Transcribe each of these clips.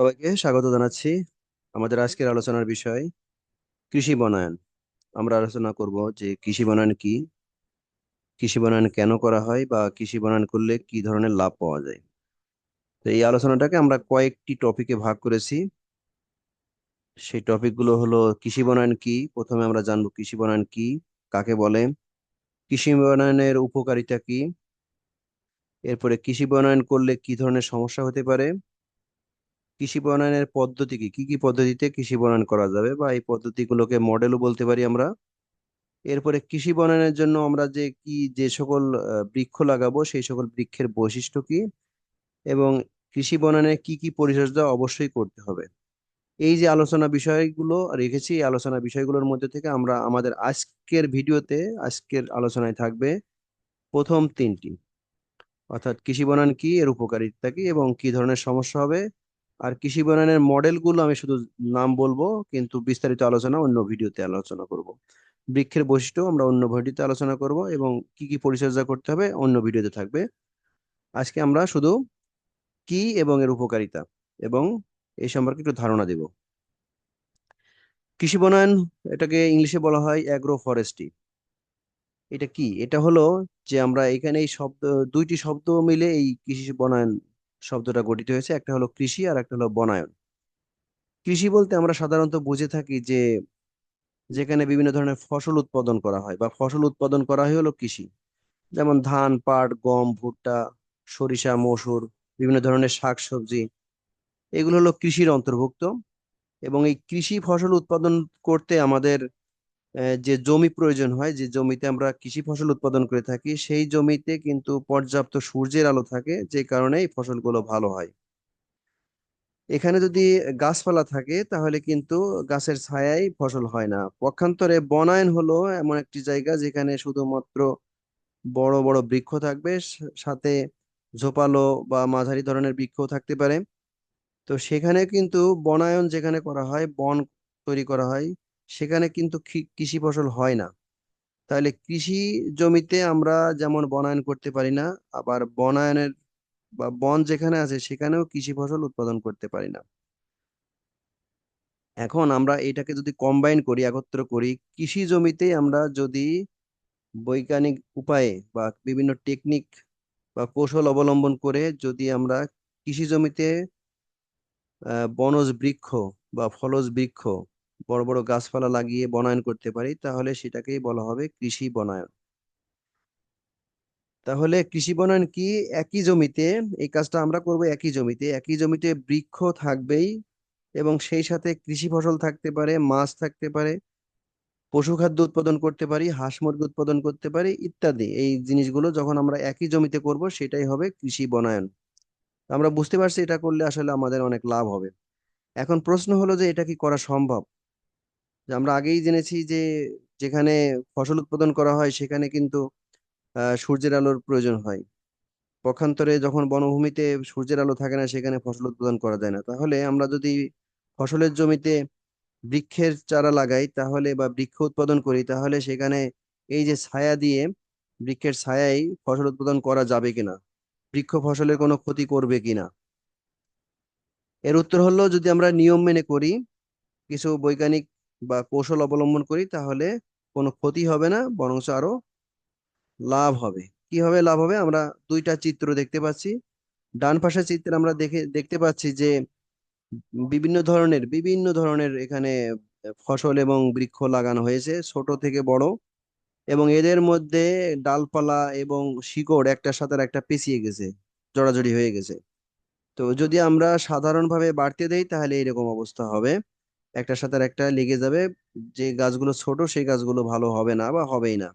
সবাইকে স্বাগত জানাচ্ছি আমাদের আজকের আলোচনার বিষয় কৃষি বনায়ন। আমরা আলোচনা করব যে কৃষি বনায়ন কি কৃষি বনায়ন কেন করা হয় বা কৃষি বনায়ন করলে কি ধরনের লাভ পাওয়া যায়। তো এই আলোচনাটাকে আমরা কয়েকটি টপিকে ভাগ করেছি। সেই টপিকগুলো হলো কৃষি বনায়ন কি প্রথমে আমরা জানব কৃষি বনায়ন কি কাকে বলে কৃষি বনায়নের উপকারিতা কি এরপরে কৃষি বনায়ন করলে কি ধরনের সমস্যা হতে পারে কৃষি বনায়নের পদ্ধতি কি? কি কি পদ্ধতিতে কৃষি বনায়ন করা যাবে? বা এই পদ্ধতিগুলোকে মডেলও বলতে পারি আমরা। এরপরে কৃষি বনায়নের জন্য আমরা যে কি, যে সকল বৃক্ষ লাগাবো, সেই সকল বৃক্ষের বৈশিষ্ট্য কি? এবং কৃষি বনায়নে কি কি পরিচর্যা অবশ্যই করতে হবে। এই যে আলোচনা বিষয়গুলো রেখেছি, এই আলোচনা বিষয়গুলোর মধ্যে থেকে আমরা আমাদের আজকের ভিডিওতে আজকের আলোচনায় থাকবে প্রথম তিনটি। অর্থাৎ কৃষি বনায়ন কি, এর উপকারিতা কি, এবং কি ধরনের সমস্যা হবে আর কৃষি বনায়নের মডেলগুলো আমি শুধু নাম বলব, কিন্তু বিস্তারিত আলোচনা, অন্য ভিডিওতে আলোচনা করব। বৃক্ষের বৈশিষ্ট্য আমরা অন্য ভিডিওতে আলোচনা করব এবং কি কি পরিচর্যা করতে হবে অন্য ভিডিওতে থাকবে। আজকে আমরা শুধু কি এবং এর উপকারিতা এবং এই সম্পর্কে একটু ধারণা দেব। কৃষি বনায়ন এটাকে ইংলিশে বলা হয় অ্যাগ্রো ফরেস্ট্রি এটা কি? এটা হলো যে আমরা এখানে এই শব্দ, দুইটি শব্দ মিলে এই কৃষি বনায়ন শব্দটা গঠিত হয়েছে। একটা হলো কৃষি আর একটা হলো বনায়ন। কৃষি বলতে আমরা সাধারণত বুঝে থাকি যে, যেখানে বিভিন্ন ধরনের ফসল উৎপাদন করা হয় বা ফসল উৎপাদন করা হয় হলো কৃষি। যেমন ধান, পাট, গম, ভুট্টা, সরিষা, মসুর, বিভিন্ন ধরনের শাকসবজি, এগুলো হলো কৃষির অন্তর্ভুক্ত। এবং এই কৃষি ফসল উৎপাদন করতে আমাদের যে জমি প্রয়োজন হয়, যে জমিতে আমরা কৃষি ফসল উৎপাদন করে থাকি, সেই জমিতে কিন্তু পর্যাপ্ত সূর্যের আলো থাকে, যে কারণে এই ফসলগুলো ভালো হয়। এখানে যদি গাছপালা থাকে, তাহলে কিন্তু গাছের ছায়ায় ফসল হয় না। পক্ষান্তরে বনায়ন হলো এমন একটি জায়গা যেখানে শুধুমাত্র বড় বড় বৃক্ষ থাকবে সাথে ঝোপালো বা মাঝারি ধরনের বৃক্ষ থাকতে পারে। তো সেখানে কিন্তু বনায়ন যেখানে করা হয়, বন তৈরি করা হয় সেখানে কিন্তু কৃষি ফসল হয় না। তাহলে কৃষি জমিতে আমরা যেমন বনায়ন করতে পারি না, আবার বনায়নের বা বন যেখানে আছে সেখানেও কৃষি ফসল উৎপাদন করতে পারি না। এখন আমরা এটাকে যদি কম্বাইন করি, একত্র করি, কৃষি জমিতে আমরা যদি বৈজ্ঞানিক উপায়ে বা বিভিন্ন টেকনিক বা কৌশল অবলম্বন করে যদি আমরা কৃষি জমিতে বনজ বৃক্ষ বা ফলজ বৃক্ষ বড় বড় গাছপালা লাগিয়ে বনায়ন করতে পারি, তাহলে সেটাকেই বলা হবে কৃষি বনায়ন। তাহলে কৃষি বনায়ন কি? একই জমিতে, এই কাজটা আমরা করব একই জমিতে একই জমিতে বৃক্ষ থাকবেই এবং সেই সাথে কৃষি ফসল থাকতে পারে, মাছ থাকতে পারে, পশু খাদ্য উৎপাদন করতে পারি, হাঁস মুরগি উৎপাদন করতে পারি, ইত্যাদি। এই জিনিসগুলো যখন আমরা একই জমিতে করব, সেটাই হবে কৃষি বনায়ন। আমরা বুঝতে পারছি এটা করলে আসলে আমাদের অনেক লাভ হবে। এখন প্রশ্ন হলো যে এটা কি করা সম্ভব? আমরা আগেই জেনেছি যে যেখানে ফসল উৎপাদন করা হয়, সেখানে কিন্তু সূর্যের আলোর প্রয়োজন হয়। পক্ষান্তরে যখন বনভূমিতে সূর্যের আলো থাকে না, সেখানে ফসল উৎপাদন করা যায় না। তাহলে আমরা যদি ফসলের জমিতে বৃক্ষের চারা লাগাই, তাহলে বা বৃক্ষ উৎপাদন করি, তাহলে সেখানে এই যে ছায়া দিয়ে বৃক্ষের ছায়ায় ফসল উৎপাদন করা যাবে কিনা? বৃক্ষ ফসলের কোনো ক্ষতি করবে কিনা? এর উত্তর হলো, যদি আমরা নিয়ম মেনে করি, কিছু বৈজ্ঞানিক বা কৌশল অবলম্বন করি, তাহলে কোনো ক্ষতি হবে না, বরঞ্চ আরও লাভ হবে। কীভাবে লাভ হবে? আমরা দুইটা চিত্র দেখতে পাচ্ছি। ডান পাশের চিত্রে আমরা দেখে, দেখতে পাচ্ছি যে বিভিন্ন ধরনের বিভিন্ন ধরনের এখানে ফসল এবং বৃক্ষ লাগানো হয়েছে, ছোট থেকে বড়। এবং এদের মধ্যে ডালপালা এবং শিকড় একটার সাথে একটা পেঁচিয়ে গেছে, জড়াজড়ি হয়ে গেছে। তো যদি আমরা সাধারণভাবে বাড়তে দেই, তাহলে এরকম অবস্থা হবে। একটার সাথে আর একটা লেগে যাবে, যে গাছগুলো ছোট সেই গাছগুলো ভালো হবে না বা হবেই না।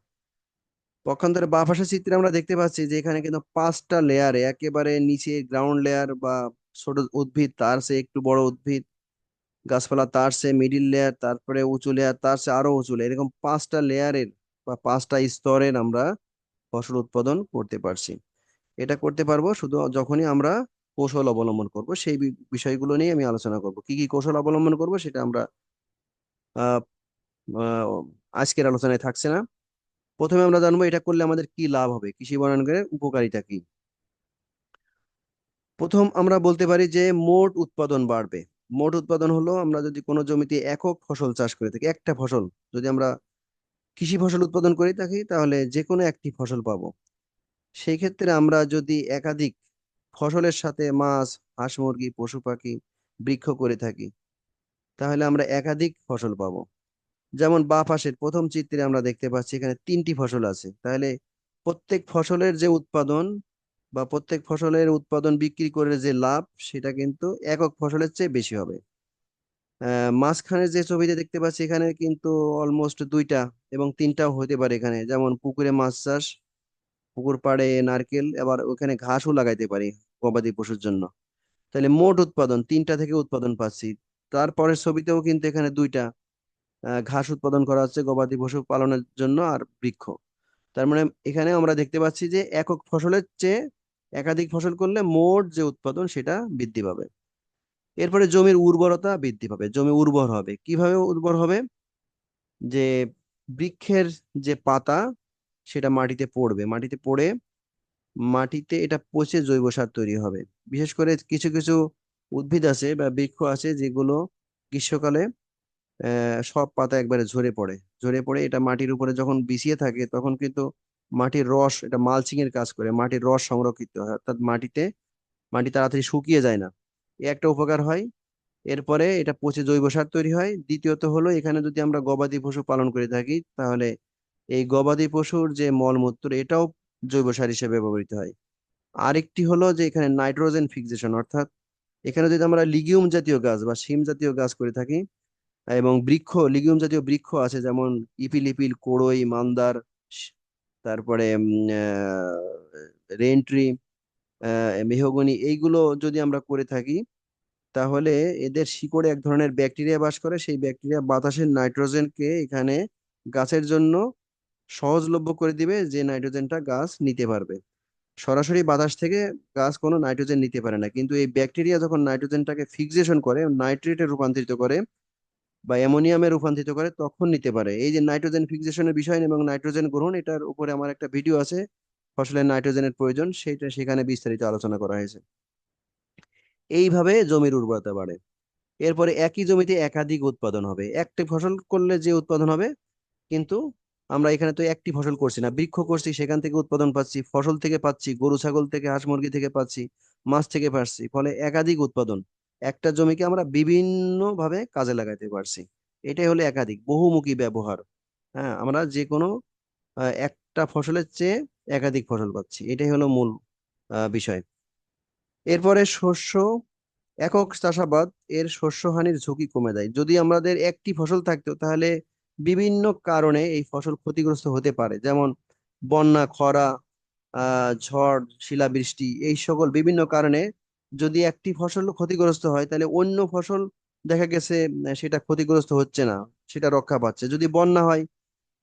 পক্ষান্তরে বাঁ পাশের চিত্রে আমরা দেখতে পাচ্ছি যে এখানে কিন্তু পাঁচটা লেয়ারে একেবারে নিচে গ্রাউন্ড লেয়ার বা ছোট উদ্ভিদ, তার চেয়ে একটু বড় উদ্ভিদ, গাছপালা তার সে মিডিল লেয়ার তারপরে উঁচু লেয়ার তার চেয়ে আরও উঁচু লেয়ার এরকম পাঁচটা লেয়ারের বা পাঁচটা স্তরের আমরা ফসল উৎপাদন করতে পারছি। এটা করতে পারব শুধু যখনই আমরা কৌশল অবলম্বন করব, সেই বিষয়গুলো নিয়ে আমি আলোচনা করব। কি কি কৌশল অবলম্বন করব সেটা আমরা আজকের আলোচনায় থাকছে না। প্রথমে আমরা জানব এটা করলে আমাদের কি লাভ হবে, কৃষি বনায়নের উপকারিতা কি? প্রথম আমরা বলতে পারি যে মোট উৎপাদন বাড়বে। মোট উৎপাদন হলো আমরা যদি কোনো জমিতে একক ফসল চাষ করে থাকি, একটা ফসল, যদি আমরা কৃষি ফসল উৎপাদন করে থাকি, তাহলে যে কোনো একটি ফসল পাবো। সেই ক্ষেত্রে আমরা যদি একাধিক ফসলের সাথে মাছ, হাঁস মুরগি, পশু পাখি বৃক্ষ করে থাকি। তাহলে আমরা একাধিক ফসল পাবো। যেমন বা পাশের প্রথম চিত্রে আমরা দেখতে পাচ্ছি এখানে তিনটি ফসল আছে। তাহলে প্রত্যেক ফসলের যে উৎপাদন বা প্রত্যেক ফসলের উৎপাদন বিক্রি করে যে লাভ, সেটা কিন্তু একক ফসলের চেয়ে বেশি হবে। মাঝখানে যে ছবিতে দেখতে পাচ্ছি এখানে কিন্তু অলমোস্ট দুইটা এবং তিনটাও হতে পারে এখানে। যেমন পুকুরে মাছ চাষ পুকুর পাড়ে নারকেল আবার ওখানে ঘাসও লাগাইতে পারি গবাদি পশুর জন্য। তাহলে মোট উৎপাদন, তিনটা থেকে উৎপাদন পাচ্ছি। তারপরের ছবিতেও কিন্তু এখানে দুইটা ঘাস উৎপাদন করা হচ্ছে গবাদি পশু পালনের জন্য আর বৃক্ষ। তার মানে এখানে আমরা দেখতে পাচ্ছি যে একক ফসলের চেয়ে একাধিক ফসল করলে মোট যে উৎপাদন সেটা বৃদ্ধি পাবে। এরপরে জমির উর্বরতা বৃদ্ধি পাবে, জমি উর্বর হবে। কীভাবে উর্বর হবে? যে বৃক্ষের যে পাতা সেটা মাটিতে পড়বে। মাটিতে পড়ে মাটিতে এটা পচে জৈব সার তৈরি হবে। বিশেষ করে কিছু কিছু উদ্ভিদ আছে বা বৃক্ষ আছে যেগুলো গ্রীষ্মকালে সব পাতা একবারে ঝরে পড়ে। ঝরে পড়ে এটা মাটির উপরে যখন বিছিয়ে থাকে তখন কিন্তু মাটির রস, এটা মালচিং এর কাজ করে, মাটির রস সংরক্ষিত হয়। অর্থাৎ মাটিতে, মাটি তাড়াতাড়ি শুকিয়ে যায় না। এ একটা উপকার হয়। এরপরে এটা পচে জৈব সার তৈরি হয়। দ্বিতীয়ত হলো এখানে যদি আমরা গবাদি পশু পালন করে থাকি তাহলে এই গবাদি পশুর যে মলমূত্র, এটাও জৈব সার হিসেবে ব্যবহৃত হয়। আরেকটি হলো যে এখানে নাইট্রোজেন ফিক্সেশন, অর্থাৎ এখানে যদি আমরা লিগিউম জাতীয় গাছ বা শিম জাতীয় গাছ করে থাকি, এবং বৃক্ষ, লিগিউম জাতীয় বৃক্ষ আছে যেমন ইপিলিপিল, কোড়ই, মান্দার তারপরে রেন্ট্রি মেহগনি, এইগুলো যদি আমরা করে থাকি, তাহলে এদের শিকড়ে এক ধরনের ব্যাকটেরিয়া বাস করে। সেই ব্যাকটেরিয়া বাতাসের নাইট্রোজেনকে এখানে গাছের জন্য সহজলভ্য করে দিবে যে নাইট্রোজেনটা গাছ নিতে পারবে। সরাসরি বাতাস থেকে গাছ কোনো নাইট্রোজেন নিতে পারে না। কিন্তু এই ব্যাকটেরিয়া যখন নাইট্রোজেনটাকে ফিক্সেশন করে, নাইট্রেটে রূপান্তরিত করে বা অ্যামোনিয়ামে রূপান্তরিত করে, তখন নিতে পারে। এই যে নাইট্রোজেন ফিক্সেশনের বিষয় এবং নাইট্রোজেন গ্রহণ, এটার উপরে আমার একটা ভিডিও আছে, ফসলের নাইট্রোজেনের প্রয়োজন, সেটা সেখানে বিস্তারিত আলোচনা করা হয়েছে। এইভাবে জমির উর্বরতা বাড়ে। এরপরে একই জমিতে একাধিক উৎপাদন হবে। একটি ফসল করলে যে উৎপাদন হবে, কিন্তু আমরা এখানে তো একটি ফসল করছি না, বৃক্ষ করছি, সেখান থেকে উৎপাদন পাচ্ছি, ফসল থেকে পাচ্ছি, গরু, ছাগল থেকে, হাঁস মুরগি থেকে পাচ্ছি, মাছ থেকে পাচ্ছি, ফলে একাধিক উৎপাদন। একটা জমিকে আমরা বিভিন্ন ভাবে কাজে লাগাতে পারছি। এটাই হলো একাধিক, বহুমুখী ব্যবহার। হ্যাঁ আমরা যে কোনো একটা ফসলের চেয়ে একাধিক ফসল পাচ্ছি, এটাই হলো মূল বিষয়। এরপরে শস্য, একক চাষাবাদ, এর শস্য হানির ঝুঁকি কমে দেয়। যদি আমাদের একটি ফসল থাকতো, তাহলে বিভিন্ন কারণে এই ফসল ক্ষতিগ্রস্ত হতে পারে। যেমন বন্যা, খরা ঝড়, শিলাবৃষ্টি এই সকল বিভিন্ন কারণে যদি একটি ফসল ক্ষতিগ্রস্ত হয়, তাহলে অন্য ফসল দেখা গেছে সেটা ক্ষতিগ্রস্ত হচ্ছে না, সেটা রক্ষা পাচ্ছে। যদি বন্যা হয়,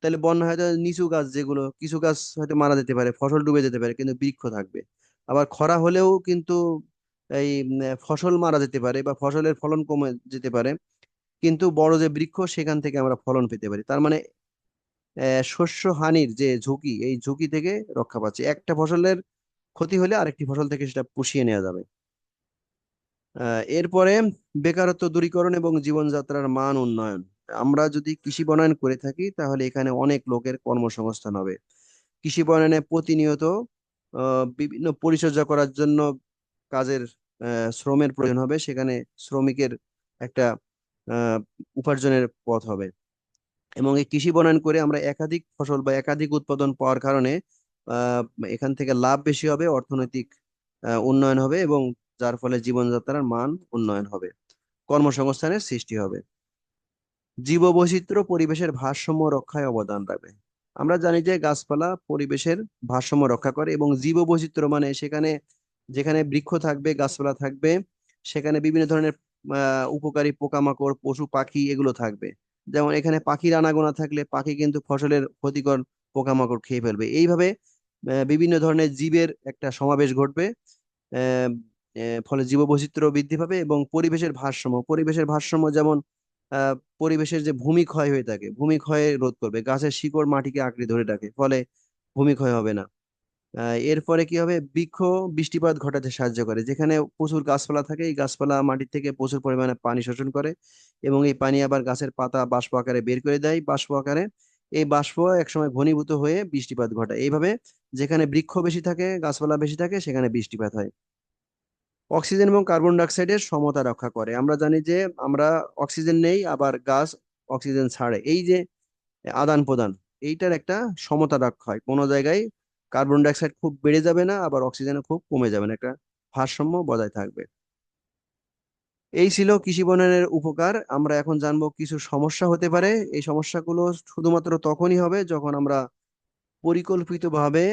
তাহলে বন্যা হয়তো নিচু গাছ যেগুলো, কিছু গাছ হয়তো মারা যেতে পারে, ফসল ডুবে যেতে পারে, কিন্তু বৃক্ষ থাকবে। আবার খরা হলেও কিন্তু এই ফসল মারা যেতে পারে বা ফসলের ফলন কমে যেতে পারে। কিন্তু বড় যে বৃক্ষ, সেখান থেকে আমরা ফলন পেতে পারি। তার মানে শস্য হানির যে ঝুঁকি, এই ঝুঁকি থেকে রক্ষা পাচ্ছে। একটা ফসলের ক্ষতি হলে আরেকটি ফসল থেকে সেটা পুষিয়ে নেওয়া যাবে। এরপরে বেকারত্ব দূরীকরণ এবং জীবনযাত্রার মান উন্নয়ন। আমরা যদি কৃষি বনায়ন করে থাকি, তাহলে এখানে অনেক লোকের কর্মসংস্থান হবে। কৃষি বনায়নে প্রতিনিয়ত বিভিন্ন পরিচর্যা করার জন্য কাজের শ্রমের প্রয়োজন হবে। সেখানে শ্রমিকের একটা উপার্জনের পথ হবে। এবং এই কৃষি বনায়ন করে আমরা একাধিক ফসল বা একাধিক উৎপাদন পাওয়ার কারণে এখান থেকে লাভ বেশি হবে, অর্থনৈতিক উন্নয়ন হবে এবং যার ফলে জীবনযাত্রার মান উন্নয়ন হবে, কর্মসংস্থানের সৃষ্টি হবে। জীববৈচিত্র্য পরিবেশের ভারসাম্য রক্ষায় অবদান রাখবে। আমরা জানি যে গাছপালা পরিবেশের ভারসাম্য রক্ষা করে এবং জীববৈচিত্র্য মানে সেখানে, যেখানে বৃক্ষ থাকবে, গাছপালা থাকবে, সেখানে বিভিন্ন ধরনের উপকারী পোকামাকড়, পশু, পাখি এগুলো থাকবে। যেমন এখানে পাখির আনাগোনা থাকলে পাখি কিন্তু ফসলের ক্ষতিকর পোকামাকড় খেয়ে ফেলবে। এইভাবে বিভিন্ন ধরনের জীবের একটা সমাবেশ ঘটবে। ফলে জীববৈচিত্র্য বৃদ্ধি পাবে এবং পরিবেশের ভারসাম্য পরিবেশের ভারসাম্য যেমন পরিবেশের যে ভূমি ক্ষয় হয়ে থাকে ভূমি ক্ষয় রোধ করবে, গাছের শিকড় মাটিকে আঁকড়ে ধরে রাখে, ফলে ভূমি ক্ষয় হবে না। এরপরে কি হবে? বৃক্ষ, বৃষ্টিপাত ঘটাতে সাহায্য করে। যেখানে প্রচুর গাছপালা থাকে, এই গাছপালা মাটির থেকে প্রচুর পরিমাণে পানি শোষণ করে এবং এই পানি আবার গাছের পাতা বাষ্প আকারে বের করে দেয়। বাষ্প আকারে এই বাষ্প একসময় ঘনীভূত হয়ে বৃষ্টিপাত ঘটায়। এইভাবে যেখানে বৃক্ষ বেশি থাকে, গাছপালা বেশি থাকে, সেখানে বৃষ্টিপাত হয়। অক্সিজেন এবং কার্বন ডাইঅক্সাইডের সমতা রক্ষা করে। আমরা জানি যে আমরা অক্সিজেন নেই, আবার গাছ অক্সিজেন ছাড়ে। এই যে আদান প্রদান এইটার একটা সমতা রক্ষা হয়। কোনো জায়গায় কার্বন ডাইঅক্সাইড খুব বেড়ে যাবে না, আবার অক্সিজেন খুব কমে যাবে না, একটা ভারসাম্য বজায় থাকবে। এই ছিল কৃষি বনায়নের উপকার। আমরা এখন জানব কিছু সমস্যা হতে পারে। এই সমস্যাগুলো শুধুমাত্র তখনই হবে যখন আমরা পরিকল্পিতভাবে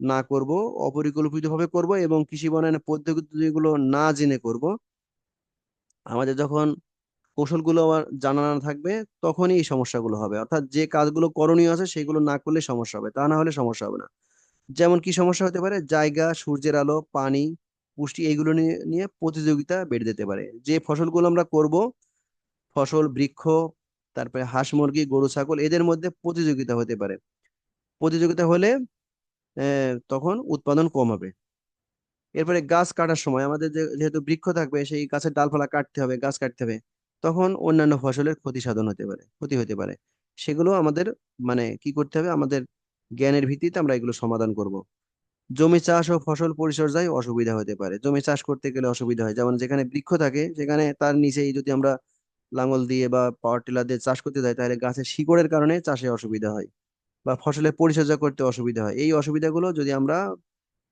না করব, অপরিকল্পিতভাবে করব এবং কৃষি বনায়নের পদ্ধতিগুলো না জেনে করব। আমাদের যখন কৌশলগুলো জানা না থাকবে, তখনই এই সমস্যাগুলো হবে। অর্থাৎ যে কাজগুলো করণীয় আছে, সেগুলো না করলে সমস্যা হবে, তা না হলে সমস্যা হবে না। যেমন কি সমস্যা হতে পারে? জায়গা, সূর্যের আলো, পানি, পুষ্টি এইগুলো নিয়ে নিয়ে প্রতিযোগিতা বেড়ে যেতে পারে। যে ফসলগুলো আমরা করব, ফসল, বৃক্ষ, তারপরে হাঁস, মুরগি, গরু, ছাগল, এদের মধ্যে প্রতিযোগিতা হতে পারে। প্রতিযোগিতা হলে তখন উৎপাদন কম হবে। এরপরে গাছ কাটার সময়, আমাদের যেহেতু বৃক্ষ থাকবে, সেই গাছের ডালপালা কাটতে হবে, গাছ কাটতে হবে, তখন অন্যান্য ফসলের ক্ষতি সাধন হতে পারে, ক্ষতি হতে পারে। সেগুলো আমাদের মানে কি করতে হবে? আমাদের জ্ঞানের ভিত্তিতে আমরা এগুলো সমাধান করব। জমি চাষ ও ফসল পরিচর্যায় অসুবিধা হতে পারে। জমি চাষ করতে গেলে অসুবিধা হয়। যেমন যেখানে বৃক্ষ থাকে, সেখানে তার নিচেই যদি আমরা লাঙল দিয়ে বা পাওয়ার টিলার দিয়ে চাষ করতে যাই, তাহলে গাছের শিকড়ের কারণে চাষে অসুবিধা হয় বা ফসলের পরিচর্যা করতে অসুবিধা হয়। এই অসুবিধাগুলো যদি আমরা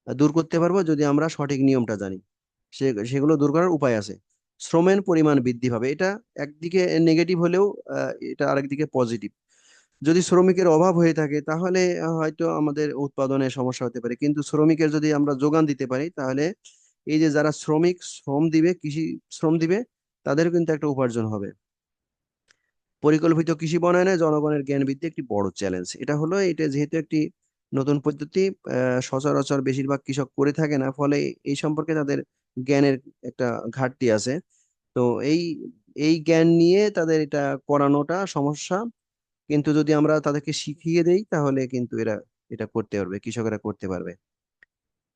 দূর করতে পারব, যদি আমরা সঠিক নিয়মটা জানি, সে, সেগুলো দূর করার উপায় আছে। শ্রমের পরিমাণ বৃদ্ধি পাবে। এটা একদিকে নেগেটিভ হলেও এটা আরেকদিকে পজিটিভ যদি শ্রমিকের অভাব হয়ে থাকে, তাহলে হয়তো আমাদের উৎপাদনে সমস্যা হতে পারে। কিন্তু শ্রমিকের যদি আমরা যোগান দিতে পারি, তাহলে এই যে যারা শ্রমিক শ্রম দিবে, কৃষি শ্রম দিবে তাদের কিন্তু একটা উপার্জন হবে। পরিকল্পিত কৃষি বনায়নে জনগণের জ্ঞান বৃদ্ধি একটি বড় চ্যালেঞ্জ এটা হলো, এটা যেহেতু একটি নতুন পদ্ধতি সচরাচর বেশিরভাগ কৃষক করে থাকে না, ফলে এই সম্পর্কে তাদের জ্ঞানের একটা ঘাটতি আছে। তো এই এই জ্ঞান নিয়ে তাদের এটা করানোটা সমস্যা। কিন্তু যদি আমরা তাদেরকে শিখিয়ে দেই, তাহলে কিন্তু এরা এটা করতে পারবে, কৃষকেরা করতে পারবে।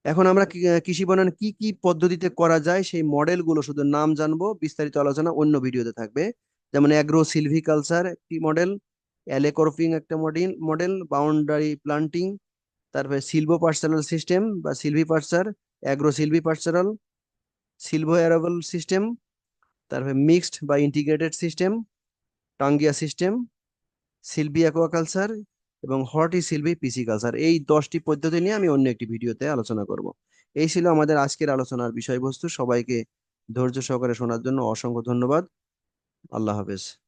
এখন আমরা কৃষি বনায়ন কি কি পদ্ধতিতে করা যায়, সেই মডেলগুলো শুধু নাম জানব, বিস্তারিত আলোচনা অন্য ভিডিওতে থাকবে। যেমন অ্যাগ্রো সিলভিকালচার একটি মডেল অ্যালে ক্রপিং একটা মডেল মডেল বাউন্ডারি প্লান্টিং তারপরে সিলভো পার্সারাল সিস্টেম বা Sylvie পার্সার agro Sylvie পার্সারাল সিলভো arable system তারপরে মিক্সড বা integrated system taungya system silvi aquaculture এবং হর্টি সিলভি পিসিকালচার এই দশটি পদ্ধতি নিয়ে আমি অন্য একটি ভিডিওতে আলোচনা করব। এই ছিল আমাদের আজকের আলোচনার বিষয়বস্তু। সবাইকে ধৈর্য সহকারে শোনার জন্য অসংখ্য ধন্যবাদ। আল্লাহ হাফেজ।